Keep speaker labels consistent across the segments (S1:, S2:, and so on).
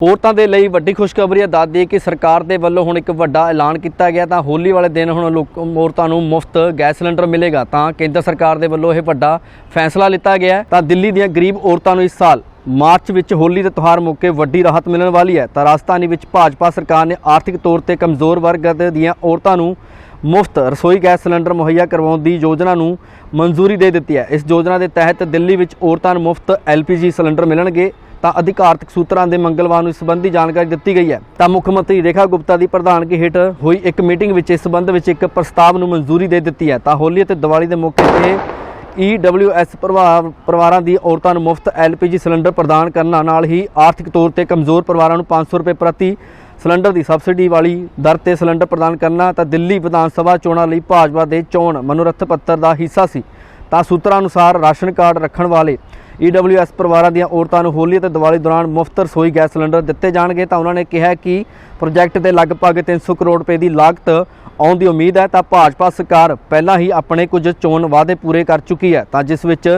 S1: ਔਰਤਾਂ ਦੇ ਲਈ ਵੱਡੀ ਖੁਸ਼ਖਬਰੀ ਹੈ ਦੱਸ ਦਈਏ ਕਿ ਸਰਕਾਰ ਦੇ ਵੱਲੋਂ ਹੁਣ ਇੱਕ ਵੱਡਾ ਐਲਾਨ ਕੀਤਾ ਗਿਆ ਤਾਂ ਹੋਲੀ ਵਾਲੇ ਦਿਨ ਹੁਣ ਲੋਕ ਔਰਤਾਂ ਨੂੰ ਮੁਫਤ ਗੈਸ ਸਿਲੰਡਰ ਮਿਲੇਗਾ ਤਾਂ ਕੇਂਦਰ ਸਰਕਾਰ ਦੇ ਵੱਲੋਂ ਇਹ ਵੱਡਾ ਫੈਸਲਾ ਲਿੱਤਾ ਗਿਆ ਤਾਂ ਦਿੱਲੀ ਦੀਆਂ ਗਰੀਬ ਔਰਤਾਂ ਨੂੰ ਇਸ ਸਾਲ ਮਾਰਚ ਵਿੱਚ ਹੋਲੀ ਦੇ ਤਿਉਹਾਰ ਮੌਕੇ ਵੱਡੀ ਰਾਹਤ ਮਿਲਣ ਵਾਲੀ ਹੈ। ਤਾਂ ਰਾਜਧਾਨੀ ਵਿੱਚ ਭਾਜਪਾ ਸਰਕਾਰ ਨੇ ਆਰਥਿਕ ਤੌਰ ਤੇ ਕਮਜ਼ੋਰ ਵਰਗ ਦੀਆਂ ਔਰਤਾਂ ਨੂੰ ਮੁਫਤ ਰਸੋਈ ਗੈਸ ਸਿਲੰਡਰ ਮੁਹੱਈਆ ਕਰਵਾਉਣ ਦੀ ਯੋਜਨਾ ਨੂੰ ਮਨਜ਼ੂਰੀ ਦੇ ਦਿੱਤੀ ਹੈ। ਇਸ ਯੋਜਨਾ ਦੇ ਤਹਿਤ ਦਿੱਲੀ ਵਿੱਚ ਔਰਤਾਂ ਨੂੰ ਮੁਫਤ ਐਲਪੀਜੀ ਸਿਲੰਡਰ ਮਿਲਣਗੇ ਤਾਂ ਅਧਿਕਾਰਤਕ ਸੂਤਰਾਂ ਦੇ ਮੰਗਲਵਾਰ ਨੂੰ ਇਸ ਸੰਬੰਧੀ ਜਾਣਕਾਰੀ ਦਿੱਤੀ ਗਈ ਹੈ। ਤਾਂ ਮੁੱਖ ਮੰਤਰੀ ਰੇਖਾ ਗੁਪਤਾ ਦੀ ਪ੍ਰਧਾਨਗੀ ਹੇਠ ਹੋਈ ਇੱਕ ਮੀਟਿੰਗ ਵਿੱਚ ਇਸ ਸੰਬੰਧ ਵਿੱਚ ਇੱਕ ਪ੍ਰਸਤਾਵ ਨੂੰ ਮਨਜ਼ੂਰੀ ਦੇ ਦਿੱਤੀ ਹੈ। ਤਾਂ ਹੋਲੀ ਅਤੇ ਦੀਵਾਲੀ ਦੇ ਮੌਕੇ ਤੇ ਈਡਬਲਯੂਐਸ ਪਰਿਵਾਰ ਪਰਿਵਾਰਾਂ ਦੀ ਔਰਤਾਂ ਨੂੰ ਮੁਫਤ ਐਲਪੀਜੀ ਸਿਲੰਡਰ ਪ੍ਰਦਾਨ ਕਰਨ ਨਾਲ ਹੀ ਆਰਥਿਕ ਤੌਰ ਤੇ ਕਮਜ਼ੋਰ ਪਰਿਵਾਰਾਂ ਨੂੰ 500 ਰੁਪਏ ਪ੍ਰਤੀ ਸਿਲੰਡਰ ਦੀ ਸਬਸਿਡੀ ਵਾਲੀ ਦਰ ਤੇ ਸਿਲੰਡਰ ਪ੍ਰਦਾਨ ਕਰਨਾ ਤਾਂ ਦਿੱਲੀ ਵਿਧਾਨ ਸਭਾ ਚੋਣਾਂ ਲਈ ਭਾਜਪਾ ਦੇ ਚੋਣ ਮਨੋਰਥ ਪੱਤਰ ਦਾ ਹਿੱਸਾ ਸੀ। ਤਾਂ ਸੂਤਰਾਂ ਅਨੁਸਾਰ ਰਾਸ਼ਨ ਕਾਰਡ ਰੱਖਣ ਵਾਲੇ ਈਡਬਲਯੂਐਸ ਪਰਿਵਾਰਾਂ ਦੀਆਂ ਔਰਤਾਂ ਨੂੰ ਹੋਲੀ ਅਤੇ ਦੀਵਾਲੀ ਦੌਰਾਨ ਮੁਫਤ ਰਸੋਈ ਗੈਸ ਸਿਲੰਡਰ ਦਿੱਤੇ ਜਾਣਗੇ ਤਾਂ ਉਹਨਾਂ ਨੇ ਕਿਹਾ ਕਿ ਪ੍ਰੋਜੈਕਟ ਦੇ ਲਗਭਗ 300 ਕਰੋੜ ਰੁਪਏ ਦੀ ਲਾਗਤ ਆਉਣ ਦੀ ਉਮੀਦ ਹੈ ਤਾਂ ਭਾਜਪਾ ਸਰਕਾਰ ਪਹਿਲਾਂ ਹੀ ਆਪਣੇ ਕੁਝ ਚੋਣ ਵਾਅਦੇ ਪੂਰੇ ਕਰ ਚੁੱਕੀ ਹੈ। ਤਾਂ ਜਿਸ ਵਿੱਚ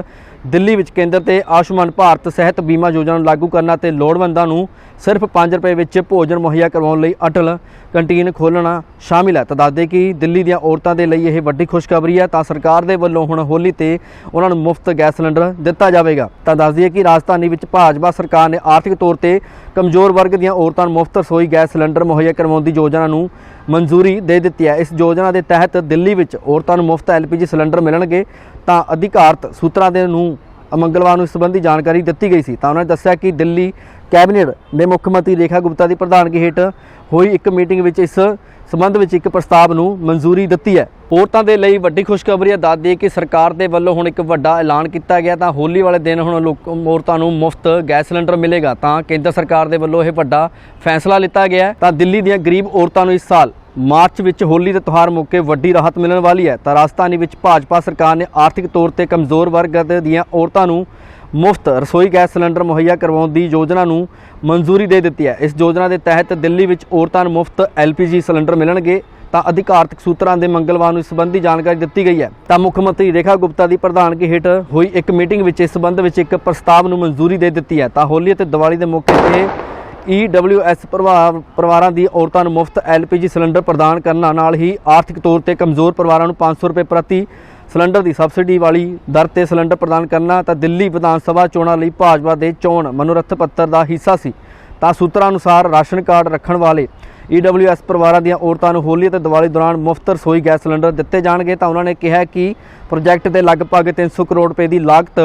S1: ਦਿੱਲੀ ਵਿੱਚ ਕੇਂਦਰ ਤੇ ਆਯੁਸ਼ਮਾਨ ਭਾਰਤ ਸਿਹਤ ਬੀਮਾ ਯੋਜਨਾ ਨੂੰ ਲਾਗੂ ਕਰਨਾ ਤੇ ਲੋੜਵੰਦਾਂ ਨੂੰ ਸਿਰਫ 5 ਰੁਪਏ ਵਿੱਚ ਭੋਜਨ ਮੁਹੱਈਆ ਕਰਵਾਉਣ ਲਈ ਅਟਲ ਕੰਟੀਨ ਖੋਲ੍ਹਣਾ ਸ਼ਾਮਿਲ ਹੈ। ਤਾਂ ਦੱਸਦੇ ਕਿ ਦਿੱਲੀ ਦੀਆਂ ਔਰਤਾਂ ਦੇ ਲਈ ਇਹ ਵੱਡੀ ਖੁਸ਼ਖਬਰੀ ਹੈ, ਤਾਂ ਸਰਕਾਰ ਦੇ ਵੱਲੋਂ ਹੁਣ ਹੋਲੀ ਤੇ ਉਹਨਾਂ ਨੂੰ ਮੁਫਤ ਗੈਸ ਸਿਲੰਡਰ ਦਿੱਤਾ ਜਾਵੇਗਾ। ਤਾਂ ਦੱਸਦੀ ਹੈ ਕਿ ਰਾਜਧਾਨੀ ਵਿੱਚ ਭਾਜਪਾ ਸਰਕਾਰ ਨੇ ਆਰਥਿਕ ਤੌਰ ਤੇ ਕਮਜ਼ੋਰ ਵਰਗ ਦੀਆਂ ਔਰਤਾਂ ਨੂੰ ਮੁਫਤ ਰਸੋਈ ਗੈਸ ਸਿਲੰਡਰ ਮੁਹੱਈਆ ਕਰਵਾਉਣ ਦੀ ਯੋਜਨਾ ਨੂੰ ਮਨਜ਼ੂਰੀ ਦੇ ਦਿੱਤੀ ਹੈ। ਇਸ ਯੋਜਨਾ ਦੇ ਤਹਿਤ ਦਿੱਲੀ ਵਿੱਚ ਔਰਤਾਂ ਨੂੰ ਮੁਫਤ ਐਲਪੀਜੀ ਸਿਲੰਡਰ ਮਿਲਣਗੇ, ਤਾਂ ਅਧਿਕਾਰਤ ਸੂਤਰਾਂ ਦੇ ਨੂੰ ਮੰਗਲਵਾਰ ਨੂੰ ਇਸ ਸੰਬੰਧੀ ਜਾਣਕਾਰੀ ਦਿੱਤੀ ਗਈ ਸੀ। ਤਾਂ ਉਹਨਾਂ ਨੇ ਦੱਸਿਆ ਕਿ ਦਿੱਲੀ ਕੈਬਨਿਟ ਦੇ ਮੁੱਖ ਮੰਤਰੀ ਰੇਖਾ ਗੁਪਤਾ ਦੀ ਪ੍ਰਧਾਨਗੀ ਹੇਠ ਹੋਈ ਇੱਕ ਮੀਟਿੰਗ ਵਿੱਚ ਇਸ ਸੰਬੰਧ ਵਿੱਚ ਇੱਕ ਪ੍ਰਸਤਾਵ ਨੂੰ ਮਨਜ਼ੂਰੀ ਦਿੱਤੀ ਹੈ। ਔਰਤਾਂ ਦੇ ਲਈ ਵੱਡੀ ਖੁਸ਼ਖਬਰੀ ਹੈ ਦੱਸ ਦਈਏ ਕਿ ਸਰਕਾਰ ਦੇ ਵੱਲੋਂ ਹੁਣ ਇੱਕ ਵੱਡਾ ਐਲਾਨ ਕੀਤਾ ਗਿਆ। ਤਾਂ ਹੋਲੀ ਵਾਲੇ ਦਿਨ ਹੁਣ ਲੋਕ ਔਰਤਾਂ ਨੂੰ ਮੁਫਤ ਗੈਸ ਸਿਲੰਡਰ ਮਿਲੇਗਾ। ਤਾਂ ਕੇਂਦਰ ਸਰਕਾਰ ਦੇ ਵੱਲੋਂ ਇਹ ਵੱਡਾ ਫੈਸਲਾ ਲਿੱਤਾ ਗਿਆ ਤਾਂ ਦਿੱਲੀ ਦੀਆਂ ਗਰੀਬ ਔਰਤਾਂ ਨੂੰ ਇਸ ਸਾਲ ਮਾਰਚ ਵਿੱਚ ਹੋਲੀ ਦੇ ਤਿਉਹਾਰ ਮੌਕੇ ਵੱਡੀ ਰਾਹਤ ਮਿਲਣ ਵਾਲੀ ਹੈ। ਤਾਂ ਰਾਜਧਾਨੀ ਵਿੱਚ ਭਾਜਪਾ ਸਰਕਾਰ ਨੇ ਆਰਥਿਕ ਤੌਰ ਤੇ ਕਮਜ਼ੋਰ ਵਰਗ ਦੀਆਂ ਔਰਤਾਂ ਨੂੰ ਮੁਫਤ ਰਸੋਈ ਗੈਸ ਸਿਲੰਡਰ ਮੁਹੱਈਆ ਕਰਵਾਉਣ ਦੀ ਯੋਜਨਾ ਨੂੰ ਮਨਜ਼ੂਰੀ ਦੇ ਦਿੱਤੀ ਹੈ। ਇਸ ਯੋਜਨਾ ਦੇ ਤਹਿਤ ਦਿੱਲੀ ਵਿੱਚ ਔਰਤਾਂ ਨੂੰ ਮੁਫਤ ਐਲਪੀਜੀ ਸਿਲੰਡਰ ਮਿਲਣਗੇ। ਤਾਂ ਅਧਿਕਾਰਤਕ ਸੂਤਰਾਂ ਦੇ ਮੰਗਲਵਾਰ ਨੂੰ ਇਸ ਸੰਬੰਧੀ ਜਾਣਕਾਰੀ ਦਿੱਤੀ ਗਈ ਹੈ। ਤਾਂ ਮੁੱਖ ਮੰਤਰੀ ਰੇਖਾ ਗੁਪਤਾ ਦੀ ਪ੍ਰਧਾਨਗੀ ਹੇਠ ਹੋਈ ਇੱਕ ਮੀਟਿੰਗ ਵਿੱਚ ਇਸ ਸੰਬੰਧ ਵਿੱਚ ਇੱਕ ਪ੍ਰਸਤਾਵ ਨੂੰ ਮਨਜ਼ੂਰੀ ਦੇ ਦਿੱਤੀ ਹੈ। ਤਾਂ ਹੋਲੀ ਅਤੇ ਦੀਵਾਲੀ ਦੇ ਮੌਕੇ ਤੇ ਈਡਬਲਯੂਐਸ ਪਰਿਵਾਰ ਪਰਿਵਾਰਾਂ ਦੀ ਔਰਤਾਂ ਨੂੰ ਮੁਫਤ ਐਲਪੀਜੀ ਸਿਲੰਡਰ ਪ੍ਰਦਾਨ ਕਰਨਾ ਨਾਲ ਹੀ ਆਰਥਿਕ ਤੌਰ ਤੇ ਕਮਜ਼ੋਰ ਪਰਿਵਾਰਾਂ ਨੂੰ 500 ਰੁਪਏ ਪ੍ਰਤੀ ਸਿਲੰਡਰ ਦੀ ਸਬਸਿਡੀ ਵਾਲੀ ਦਰ ਤੇ ਸਿਲੰਡਰ ਪ੍ਰਦਾਨ ਕਰਨਾ ਤਾਂ ਦਿੱਲੀ ਵਿਧਾਨ ਸਭਾ ਚੋਣਾਂ ਲਈ ਭਾਜਪਾ ਦੇ ਚੋਣ ਮਨੋਰਥ ਪੱਤਰ ਦਾ ਹਿੱਸਾ ਸੀ। ਤਾਂ ਸੂਤਰਾਂ ਅਨੁਸਾਰ ਰਾਸ਼ਨ ਕਾਰਡ ਰੱਖਣ ਵਾਲੇ ਈਡਬਲਯੂਐਸ ਪਰਿਵਾਰਾਂ ਦੀਆਂ ਔਰਤਾਂ ਨੂੰ ਹੋਲੀ ਅਤੇ ਦੀਵਾਲੀ ਦੌਰਾਨ ਮੁਫਤ ਰਸੋਈ ਗੈਸ ਸਿਲੰਡਰ ਦਿੱਤੇ ਜਾਣਗੇ ਤਾਂ ਉਹਨਾਂ ਨੇ ਕਿਹਾ ਕਿ ਪ੍ਰੋਜੈਕਟ ਦੇ ਲਗਭਗ 300 ਕਰੋੜ ਰੁਪਏ ਦੀ ਲਾਗਤ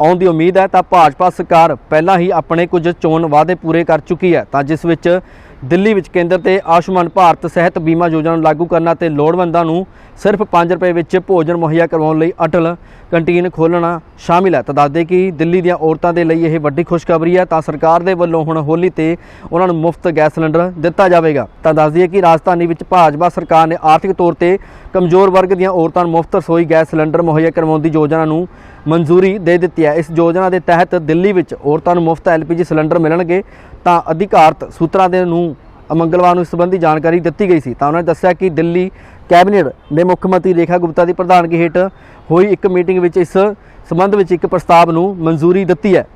S1: ਆਉਣ ਦੀ ਉਮੀਦ ਹੈ ਤਾਂ ਭਾਜਪਾ ਸਰਕਾਰ ਪਹਿਲਾਂ ਹੀ ਆਪਣੇ ਕੁਝ ਚੋਣ ਵਾਅਦੇ ਪੂਰੇ ਕਰ ਚੁੱਕੀ ਹੈ। ਤਾਂ ਜਿਸ ਵਿੱਚ ਦਿੱਲੀ ਵਿੱਚ ਕੇਂਦਰ ਤੇ ਆਯੁਸ਼ਮਾਨ ਭਾਰਤ ਸਿਹਤ ਬੀਮਾ ਯੋਜਨਾ ਲਾਗੂ ਕਰਨਾ ਤੇ ਲੋੜਵੰਦਾਂ ਨੂੰ ਸਿਰਫ 5 ਰੁਪਏ ਵਿੱਚ ਭੋਜਨ ਮੁਹੱਈਆ ਕਰਵਾਉਣ ਲਈ ਅਟਲ ਕੰਟੀਨ ਖੋਲ੍ਹਣਾ ਸ਼ਾਮਿਲ ਹੈ। ਤਾਂ ਦੱਸਦੇ ਕਿ ਦਿੱਲੀ ਦੀਆਂ ਔਰਤਾਂ ਦੇ ਲਈ ਇਹ ਵੱਡੀ ਖੁਸ਼ਖਬਰੀ ਹੈ ਤਾਂ ਸਰਕਾਰ ਦੇ ਵੱਲੋਂ ਹੁਣ ਹੋਲੀ ਤੇ ਉਹਨਾਂ ਨੂੰ ਮੁਫਤ ਗੈਸ ਸਿਲੰਡਰ ਦਿੱਤਾ ਜਾਵੇਗਾ। ਤਾਂ ਦੱਸ ਦਈਏ ਕਿ ਰਾਜਧਾਨੀ ਵਿੱਚ ਭਾਜਪਾ ਸਰਕਾਰ ਨੇ ਆਰਥਿਕ ਤੌਰ ਤੇ ਕਮਜ਼ੋਰ ਵਰਗ ਦੀਆਂ ਔਰਤਾਂ ਨੂੰ ਮੁਫਤ ਰਸੋਈ ਗੈਸ ਸਿਲੰਡਰ ਮੁਹੱਈਆ ਕਰਵਾਉਣ ਦੀ ਯੋਜਨਾ ਨੂੰ ਮਨਜ਼ੂਰੀ ਦੇ ਦਿੱਤੀ ਹੈ। ਇਸ ਯੋਜਨਾ ਦੇ ਤਹਿਤ ਦਿੱਲੀ ਵਿੱਚ ਔਰਤਾਂ ਨੂੰ ਮੁਫਤ ਐਲਪੀਜੀ ਸਿਲੰਡਰ ਮਿਲਣਗੇ ਤਾਂ ਅਧਿਕਾਰਤ ਸੂਤਰਾਂ ਦੇ ਨੂੰ ਮੰਗਲਵਾਰ ਨੂੰ ਇਸ ਸੰਬੰਧੀ ਜਾਣਕਾਰੀ ਦਿੱਤੀ ਗਈ ਸੀ। ਤਾਂ ਉਹਨਾਂ ਨੇ ਦੱਸਿਆ ਕਿ ਦਿੱਲੀ ਕੈਬਨਿਟ ਦੇ ਮੁੱਖ ਮੰਤਰੀ ਰੇਖਾ ਗੁਪਤਾ ਦੀ ਪ੍ਰਧਾਨਗੀ ਹੇਠ ਹੋਈ ਇੱਕ ਮੀਟਿੰਗ ਵਿੱਚ ਇਸ ਸੰਬੰਧ ਵਿੱਚ ਇੱਕ ਪ੍ਰਸਤਾਵ ਨੂੰ ਮਨਜ਼ੂਰੀ ਦਿੱਤੀ ਹੈ।